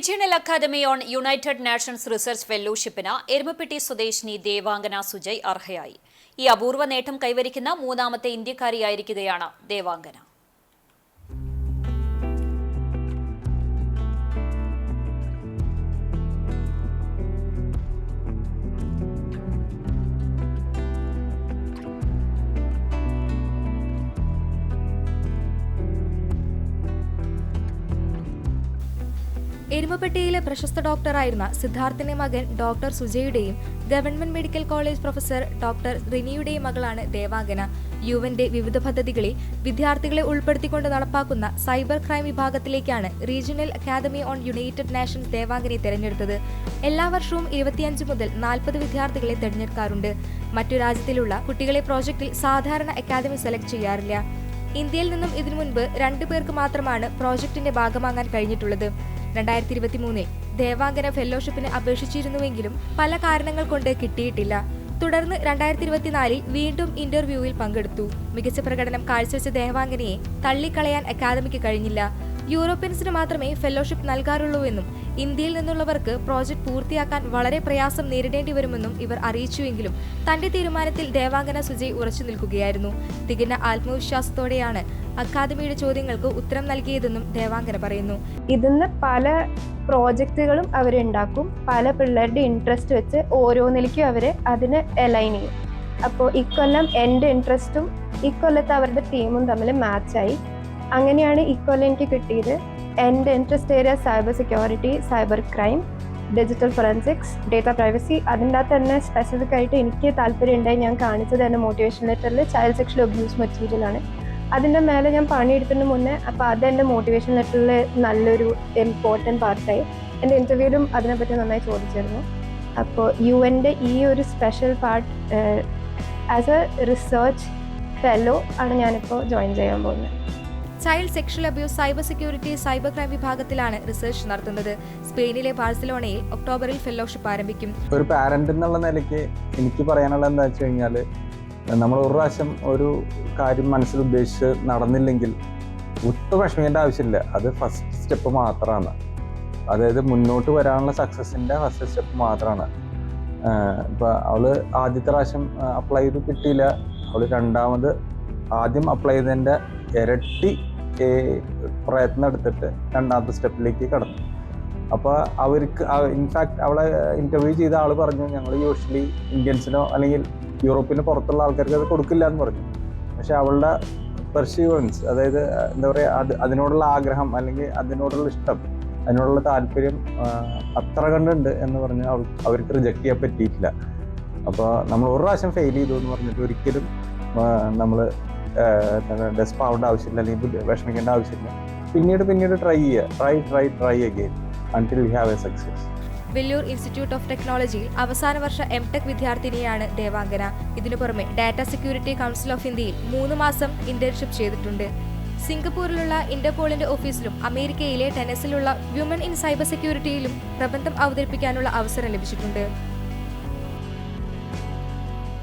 Regional academy on United Nations research ഫെല്ലോഷിപ്പിന് Erumapetty സ്വദേശിനി ദേവാംഗന സുജയ് അർഹയായി. ഈ അപൂർവ നേട്ടം കൈവരിക്കുന്ന മൂന്നാമത്തെ ഇന്ത്യക്കാരിയായിരിക്കുകയാണ് ദേവാംഗന. എരുമപ്പെട്ടിയിലെ പ്രശസ്ത ഡോക്ടറായിരുന്ന സിദ്ധാർത്ഥിന്റെ മകൻ doctor സുജയുടെയും government medical college professor doctor റിനിയുടെയും മകളാണ് ദേവാംഗന. യുവന്റെ വിവിധ പദ്ധതികളിൽ വിദ്യാർത്ഥികളെ ഉൾപ്പെടുത്തിക്കൊണ്ട് നടപ്പാക്കുന്ന cyber crime വിഭാഗത്തിലേക്കാണ് regional academy on United Nations ദേവാംഗനെ തെരഞ്ഞെടുത്തത്. എല്ലാ വർഷവും ഇരുപത്തിയഞ്ച് മുതൽ നാൽപ്പത് വിദ്യാർത്ഥികളെ തെരഞ്ഞെടുക്കാറുണ്ട്. മറ്റു രാജ്യത്തിലുള്ള കുട്ടികളെ പ്രോജക്റ്റിൽ സാധാരണ അക്കാദമി സെലക്ട് ചെയ്യാറില്ല. ഇന്ത്യയിൽ നിന്നും ഇതിനു മുൻപ് രണ്ടു പേർക്ക് മാത്രമാണ് പ്രോജക്ടിന്റെ ഭാഗമാകാൻ കഴിഞ്ഞിട്ടുള്ളത്. രണ്ടായിരത്തി ഇരുപത്തി മൂന്നിൽ ദേവാംഗന ഫെല്ലോഷിപ്പിന് അപേക്ഷിച്ചിരുന്നുവെങ്കിലും പല കാരണങ്ങൾ കൊണ്ട് കിട്ടിയിട്ടില്ല. തുടർന്ന് രണ്ടായിരത്തി ഇരുപത്തിനാലിൽ വീണ്ടും ഇന്റർവ്യൂവിൽ പങ്കെടുത്തു. മികച്ച പ്രകടനം കാഴ്ചവെച്ച ദേവാംഗനയെ തള്ളിക്കളയാൻ അക്കാദമിക്ക് കഴിഞ്ഞില്ല. യൂറോപ്യൻസിന് മാത്രമേ ഫെല്ലോഷിപ്പ് നൽകാറുള്ളൂവെന്നും ഇന്ത്യയിൽ നിന്നുള്ളവർക്ക് പ്രോജക്ട് പൂർത്തിയാക്കാൻ വളരെ പ്രയാസം നേരിടേണ്ടി വരുമെന്നും ഇവർ അറിയിച്ചുവെങ്കിലും തന്റെ തീരുമാനത്തിൽ ദേവാംഗന സുജയ് ഉറച്ചു നിൽക്കുകയായിരുന്നു. തികഞ്ഞ ആത്മവിശ്വാസത്തോടെയാണ് അക്കാദമിയുടെ ചോദ്യങ്ങൾക്ക് ഉത്തരം നൽകിയതെന്നും ദേവാംഗന പറയുന്നു. ഇതിന്ന് പല പ്രോജക്റ്റുകളും അവരുണ്ടാക്കും പല പിള്ളേരുടെ ഇൻട്രസ്റ്റ് വെച്ച് ഓരോന്നിലേക്കും അവർ അതിന് അലൈൻ ചെയ്യും. അപ്പോൾ ഇക്കൊല്ലം എന്റെ ഇൻട്രസ്റ്റും ഇക്കൊല്ലത്തെ അവരുടെ ടീമും തമ്മിൽ മാച്ചായി അങ്ങനെയാണ് ഇക്കൊല്ലം എനിക്ക് കിട്ടിയത്. എന്റെ interest area cyber security cyber crime digital forensics data privacy അതിന്റെ അകത്ത് തന്നെ സ്പെസിഫിക് ആയിട്ട് എനിക്ക് താല്പര്യം ഉണ്ടായി ഞാൻ കാണിച്ചത് എന്റെ മോട്ടിവേഷൻ ലെറ്ററിൽ ചൈൽഡ് സെക്ഷൽ അബ്യൂസ് മെറ്റീരിയലാണ് അതിന്റെ മേലെ ഞാൻ പണിയെടുത്തതിന് മുന്നേ അപ്പോൾ അത് എന്റെ മോട്ടിവേഷൻ ലെറ്ററിൽ നല്ലൊരു ഇമ്പോർട്ടന്റ് പാർട്ടായി എന്റെ ഇന്റർവ്യൂവിലും അതിനെപ്പറ്റി നന്നായി ചോദിച്ചിരുന്നു. അപ്പോൾ യു എന്റെ ഈ ഒരു special part as a research fellow ആണ് ഞാനിപ്പോൾ ജോയിൻ ചെയ്യാൻ പോകുന്നത്. Child sexual abuse cyber security cyber crime വിഭാഗത്തിലാണ് റിസർച്ച് നടത്തുന്നത്. സ്പെയിനിലെ ബാഴ്സലോണയിൽ ഒക്ടോബറിൽ ഫെലോഷിപ്പ് ആരംഭിക്കും. ഒരു പാരന്റ് എന്നുള്ള നിലയ്ക്ക് എനിക്ക് പറയാനുള്ള എന്താ വെച്ച് കഴിഞ്ഞാൽ നമ്മൾ ഒരു പ്രാവശ്യം ഒരു കാര്യം മനസ്സിൽ ഉദ്ദേശിച്ച് നടന്നില്ലെങ്കിൽ ഒട്ടും വിഷമിക്കേണ്ട ആവശ്യമില്ല. അത് ഫസ്റ്റ് സ്റ്റെപ്പ് മാത്രമാണ്. അതായത് മുന്നോട്ട് വരാനുള്ള സക്സസിന്റെ ഫസ്റ്റ് സ്റ്റെപ്പ് മാത്രമാണ്. ഇപ്പോൾ അവൾ ആദ്യത്തെ പ്രാവശ്യം അപ്ലൈ ചെയ്ത് കിട്ടിയില്ല. അവൾ രണ്ടാമത് ആദ്യം അപ്ലൈ ചെയ്തതിന്റെ ഇരട്ടി ഏഹ്, പ്രയത്നം എടുത്തിട്ട് രണ്ടാമത്തെ സ്റ്റെപ്പിലേക്ക് കടന്നു. അപ്പോൾ അവർക്ക് ഇൻഫാക്ട് അവളെ ഇന്റർവ്യൂ ചെയ്ത ആൾ പറഞ്ഞു ഞങ്ങൾ യൂഷ്വലി ഇന്ത്യൻസിനോ അല്ലെങ്കിൽ യൂറോപ്പിന് പുറത്തുള്ള ആൾക്കാർക്ക് അത് കൊടുക്കില്ല എന്ന് പറഞ്ഞു. പക്ഷെ അവളുടെ പെർസ്യൂവൻസ് അതായത് എന്താ പറയുക അത് അതിനോടുള്ള ആഗ്രഹം അല്ലെങ്കിൽ അതിനോടുള്ള ഇഷ്ടം അതിനോടുള്ള താല്പര്യം അത്ര കണ്ടുണ്ട് എന്ന് പറഞ്ഞ് അവൾ അവർക്ക് റിജക്റ്റ് ചെയ്യാൻ പറ്റിയിട്ടില്ല. അപ്പോൾ നമ്മൾ ഒരു പ്രാവശ്യം ഫെയിൽ ചെയ്തു എന്ന് പറഞ്ഞിട്ട് ഒരിക്കലും നമ്മൾ ഡെസ്പ് ആവേണ്ട ആവശ്യമില്ല അല്ലെങ്കിൽ വിഷമിക്കേണ്ട ആവശ്യമില്ല. പിന്നീട് പിന്നീട് ട്രൈ ചെയ്യുക. Try try try again until we have a success Vellore institute of ടെക്നോളജിയിൽ അവസാന വർഷ എം ടെക് വിദ്യാർത്ഥിനിയാണ് ദേവാംഗന ഇതിനു പുറമെ ഡാറ്റ സെക്യൂരിറ്റി കൗൺസിൽ ഓഫ് ഇന്ത്യയിൽ മൂന്ന് മാസം ഇന്റേൺഷിപ്പ് ചെയ്തിട്ടുണ്ട്. സിംഗപ്പൂരിലുള്ള ഇന്റർപോളിന്റെ ഓഫീസിലും അമേരിക്കയിലെ ടെന്നസിലുള്ള വ്യുമൻ ഇൻ സൈബർ സെക്യൂരിറ്റിയിലും പ്രബന്ധം അവതരിപ്പിക്കാനുള്ള അവസരം ലഭിച്ചിട്ടുണ്ട്.